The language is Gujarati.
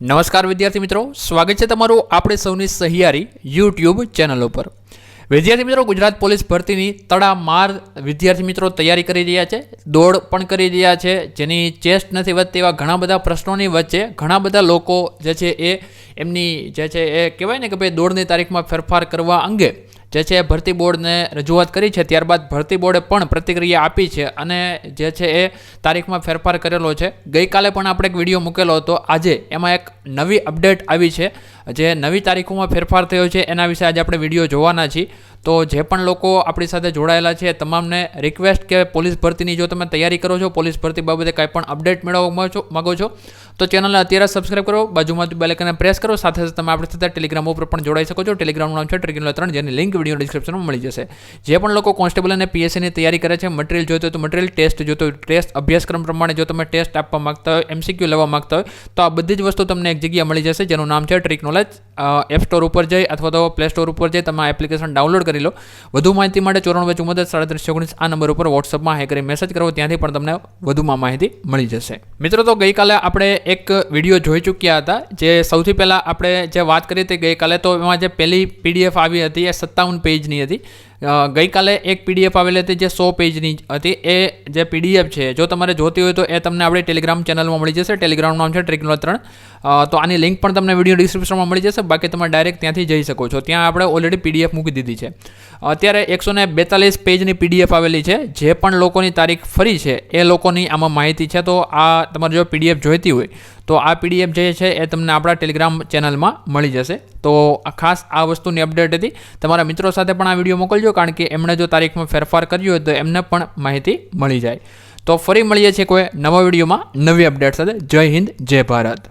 નમસ્કાર વિદ્યાર્થી મિત્રો, સ્વાગત છે તમારું આપણે સૌની સહિયારી યુટ્યુબ ચેનલ ઉપર. વિદ્યાર્થી મિત્રો, ગુજરાત પોલીસ ભરતીની તડામાર વિદ્યાર્થી મિત્રો તૈયારી કરી રહ્યા છે, દોડ પણ કરી રહ્યા છે, જેની ચેસ્ટ નથી વધતી એવા ઘણા બધા પ્રશ્નોની વચ્ચે ઘણા બધા લોકો જે છે એ એમની જે છે એ કહેવાય ને કે ભાઈ દોડની તારીખમાં ફેરફાર કરવા અંગે જે છે ભરતી બોર્ડને રજૂઆત કરી છે, ત્યારબાદ ભરતી બોર્ડે પણ પ્રતિક્રિયા આપી છે અને જે છે એ તારીખમાં ફેરફાર કરેલો છે. ગઈકાલે પણ આપણે એક વીડિયો મૂકેલો હતો. આજે એમાં એક નવી અપડેટ આવી છે. જે નવી તારીખોમાં ફેરફાર થયો છે, એના વિશે આજે આપણે વીડિયો જોવાના છીએ. તો જે પણ લોકો આપણી સાથે જોડાયેલા છે તમામને રિક્વેસ્ટ કે પોલીસ ભરતીની જો તમે તૈયારી કરો છો, પોલીસ ભરતી બાબતે કાંઈ પણ અપડેટ મેળવવા માંગો છો માગો છો, તો ચેનલને અત્યારે સબસ્ક્રાઇબ કરો બાજુમાં બેલેકને પ્રેસ કરો, સાથે સાથે તમે આપણી સાથે ટેલિગ્રામ ઉપર પણ જોડાઈ શકો છો. ટેલિગ્રામનું નામ છે ટ્રેકિંગ ત્રણ, જેની લિંક વીડિયો ડિસ્ક્રિપ્શનમાં મળી જશે. જે પણ લોકો કોન્સ્ટેબલ અને પીએસસીની તૈયારી કરે છે મટીરિયલ જોઈતો હોય તો મટીરિયલ ટેસ્ટ જોતો હોય ટેસ્ટ અભ્યાસક્રમ પ્રમાણે જો તમે ટેસ્ટ આપવા માગતા હોય એમસીક્યુ લેવા માંગતા હોય, તો આ બધી જ વસ્તુ તમને એક જગ્યા મળી જશે, જેનું નામ છે ટ્રીક નોલેજ એપ સ્ટોર ઉપર જઈ અથવા તો પ્લે સ્ટોર ઉપર જઈ તમે એપ્લિકેશન ડાઉનલોડ કરી લો. વધુ માહિતી માટે ચોરાણું ચુમ્મોતેર સાડત્રીસ ઓગણીસ આ નંબર ઉપર વોટ્સઅપમાં હે કરી મેસેજ કરો, ત્યાંથી પણ તમને વધુમાં માહિતી મળી જશે. મિત્રો, તો ગઈકાલે આપણે એક વીડિયો જોઈ ચૂક્યા હતા, જે સૌથી પહેલાં આપણે જે વાત કરી હતી ગઈકાલે, તો એમાં જે પહેલી પીડીએફ આવી હતી એ સત્તાવન પેજની હતી. ગઈકાલે એક પીડીએફ આવેલી હતી જે સો પેજની હતી. એ જે પીડીએફ છે, જો તમારે જોતી હોય તો એ તમને આપણી ટેલિગ્રામ ચેનલમાં મળી જશે. ટેલિગ્રામનું નામ છે ટ્રેકનો ત્રણ તો આની લિંક પણ તમને વીડિયો ડિસ્ક્રિપ્શનમાં મળી જશે. બાકી તમે ડાયરેક્ટ ત્યાંથી જઈ શકો છો. ત્યાં આપણે ઓલરેડી પીડીએફ મૂકી દીધી છે. અત્યારે એકસો ને બેતાલીસ પેજની પીડીએફ આવેલી છે. જે પણ લોકોની તારીખ ફરી છે, એ લોકોની આમાં માહિતી છે. તો આ તમારે જો પીડીએફ જોઈતી હોય, તો આ પીડીએફ જે છે, એ તમને આપણા ટેલિગ્રામ ચેનલમાં મળી જશે. તો ખાસ આ વસ્તુની અપડેટ હતી. તમારા મિત્રો સાથે પણ આ વીડિયો મોકલજો. કારણ કે એમણે જો તારીખમાં ફેરફાર કર્યો હોય તો એમને પણ માહિતી મળી જાય. તો ફરી મળીએ છીએ કોઈ નવા વિડીયોમાં નવી અપડેટ સાથે. જય હિન્દ, જય ભારત.